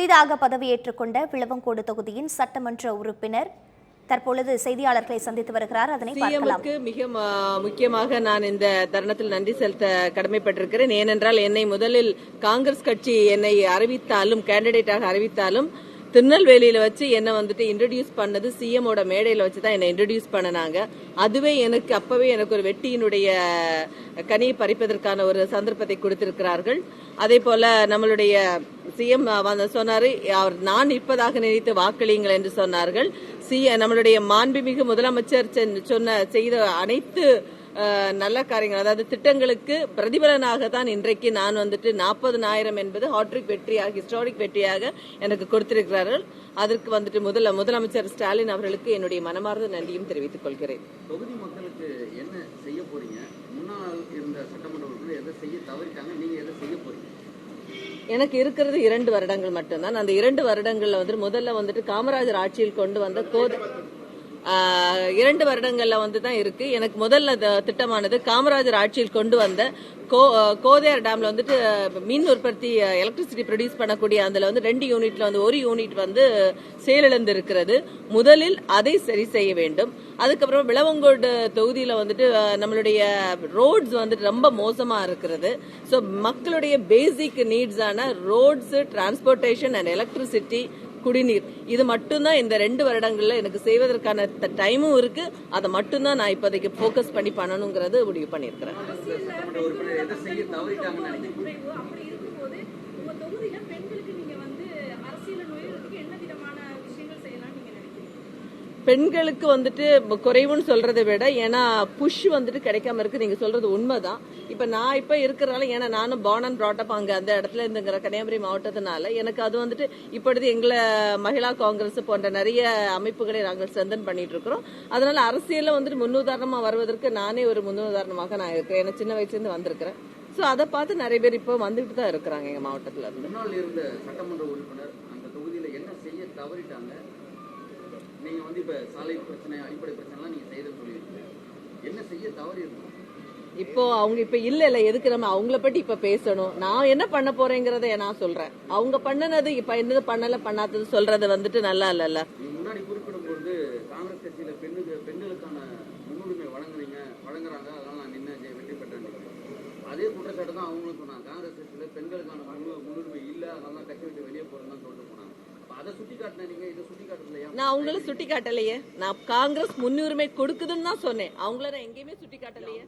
புதிதாக பதவியேற்றுக் கொண்ட விளவங்கோடு தொகுதியின் சட்டமன்ற உறுப்பினர். தற்பொழுது செய்தியாளர்களை சந்தித்து வருகிறார். அதனை பார்க்கலாம். மிக முக்கியமாக நான் இந்த தருணத்தில் நன்றி செலுத்த கடமைப்பட்டிருக்கிறேன். ஏனென்றால் என்னை முதலில் காங்கிரஸ் கட்சி என்னை அறிவித்தாலும் கேண்டிடேட்டாக அறிவித்தாலும் திருநெல்வேலியில வச்சு என்ன வந்துட்டு இன்ட்ரடியூஸ் பண்ணது சிஎமோட மேடையில வச்சு தான் என்னை இன்ட்ரடியூஸ் பண்ணினாங்க. அதுவே எனக்கு அப்பவே எனக்கு ஒரு வெட்டியினுடைய கனியை பறிப்பதற்கான ஒரு சந்தர்ப்பத்தை கொடுத்திருக்கிறார்கள். அதே போல நம்மளுடைய சிஎம் சொன்னாரு அவர் நான் இப்பதாக நினைத்து வாக்களியுங்கள் என்று சொன்னார்கள். சி நம்மளுடைய மாண்புமிகு முதலமைச்சர் சொன்ன செய்த அனைத்து நல்ல காரியங்கள் அதாவது திட்டங்களுக்கு பிரதிபலனாக தான் இன்றைக்கு நான் வந்துட்டு நாற்பதுனாயிரம் என்பது ஹாட்ரிக் வெற்றியாக ஹிஸ்டாரிக் வெற்றியாக எனக்கு கொடுத்திருக்கிறார்கள். அதற்கு வந்துட்டு முதல முதலமைச்சர் ஸ்டாலின் அவர்களுக்கு என்னுடைய மனமார்ந்த நன்றியும் தெரிவித்துக் கொள்கிறேன். தொகுதி மக்களுக்கு என்ன செய்ய போறீங்க? முன்னாள் இருந்த சட்டமன்ற உறுப்பினர் எதை செய்ய தவறிட்டாங்க? நீங்க எதை செய்ய போறீங்க? எனக்கு இருக்கிறது இரண்டு வருடங்கள் மட்டும்தான். அந்த இரண்டு வருடங்கள்ல வந்துட்டு முதல்ல வந்துட்டு காமராஜர் ஆட்சியில் கொண்டு வந்த கோதை இரண்டு வருடங்கள்ல வந்து தான் இருக்கு. எனக்கு முதல்ல த- திட்டமானது காமராஜர் ஆட்சியில் கொண்டு வந்த கோ கோதையார் டேம்ல வந்துட்டு மின் உற்பத்தி எலக்ட்ரிசிட்டி ப்ரொடியூஸ் பண்ணக்கூடிய அதுல வந்து ரெண்டு யூனிட்ல வந்து ஒரு யூனிட் வந்து செயலிழந்து இருக்கிறது முதலில் அதை சரி செய்ய வேண்டும். அதுக்கப்புறம் விளவங்கோடு தொகுதியில வந்துட்டு நம்மளுடைய ரோட்ஸ் வந்துட்டு ரொம்ப மோசமா இருக்கிறது. ஸோ மக்களுடைய பேசிக் நீட்ஸான ரோட்ஸ் டிரான்ஸ்போர்ட்டேஷன் அண்ட் எலக்ட்ரிசிட்டி குடிநீர். இது மட்டும்தான் இந்த ரெண்டு வருடங்கள்ல எனக்கு செய்வதற்கான டைமும் இருக்கு. அதை மட்டும்தான் நான் இப்போதைக்கு ஃபோக்கஸ் பண்ணி பண்ணணுங்கிறது முடிவு பண்ணியிருக்கிறேன் எதை செய்ய தவறிட்டாங்கன்னு நினைக்கிறீங்க குறைவு அப்படி இருக்கும்போது உங்க தொகுதியில பெண்களுக்கு நீங்க வந்து அரசியல் நுழைவதற்கு என்ன விதமான விஷயங்கள் செய்யலாம் நீங்க நினைக்கிறீங்க பெண்களுக்கு வந்துட்டு குறைவுன்னு சொல்றதை விட ஏன்னா புஷ் வந்துட்டு கிடைக்காம இருக்கு. நீங்க சொல்றது உண்மைதான். இப்ப நான் இப்ப இருக்கிறனால ஏன்னா நானும் பார்ன் அண்ட் ப்ராட்டப் அங்க அந்த இடத்துல இருந்துங்கிற கன்னியாகுமரி மாவட்டத்தினால எனக்கு அது வந்துட்டு இப்பொழுது எங்களை மகிழா காங்கிரஸ் போன்ற நிறைய அமைப்புகளை நாங்கள் ஸ்ட்ரென்தன் பண்ணிட்டு இருக்கிறோம். அதனால அரசியல வந்துட்டு முன்னுதாரணமா வருவதற்கு நானே ஒரு முன்னுதாரணமாக நான் இருக்கிறேன். ஏன்னா சின்ன வயசுல இருந்து வந்திருக்கிறேன். சோ அதை பார்த்து நிறைய பேர் இப்போ வந்துட்டு தான் இருக்கிறாங்க எங்க மாவட்டத்துல இருந்து. முன்னாள் இருந்த சட்டமன்ற உறுப்பினர் அந்த தொகுதியில என்ன செய்ய தவறிட்டாங்க? நீங்க வந்து இப்ப சாலை பிரச்சனை அடிப்படை பிரச்சனை எல்லாம் நீங்க செய்த சொல்லியிருக்கீங்க என்ன செய்ய தவறி இருக்கும் இப்போ அவங்க இப்ப இல்ல இல்ல எதுக்கு நம்ம அவங்கள பத்தி இப்ப பேசணும்? நான் என்ன பண்ண போறேங்கிறத நான் சொல்றேன். அவங்க பண்ணனது இப்ப என்னது பண்ணல பண்ணாதது சொல்றது வந்துட்டு நல்லா இல்லல்ல. முன்னாடி குறிப்பிடும் பொழுது காங்கிரஸ் கட்சியில பெண்ணுக்கு பெண்களுக்கான முன்னுரிமை வழங்குறீங்க வழங்குறாங்க அதனால நான் நின்று வெற்றி பெற்றேன். அதே குற்றச்சாட்டு தான் அவங்களும் சொன்னாங்க காங்கிரஸ் கட்சியில பெண்களுக்கான முன்னு- முன்னுரிமை இல்ல அதனால தான் கட்சி விட்டு வெளியே போறேன்னு தான் நான் அவங்கள சுட்டி காட்டலையே. நான் காங்கிரஸ் முன்னுரிமை கொடுக்குதுன்னு தான் சொன்னேன். அவங்கள நான் எங்கேயுமே சுட்டி காட்டலையே.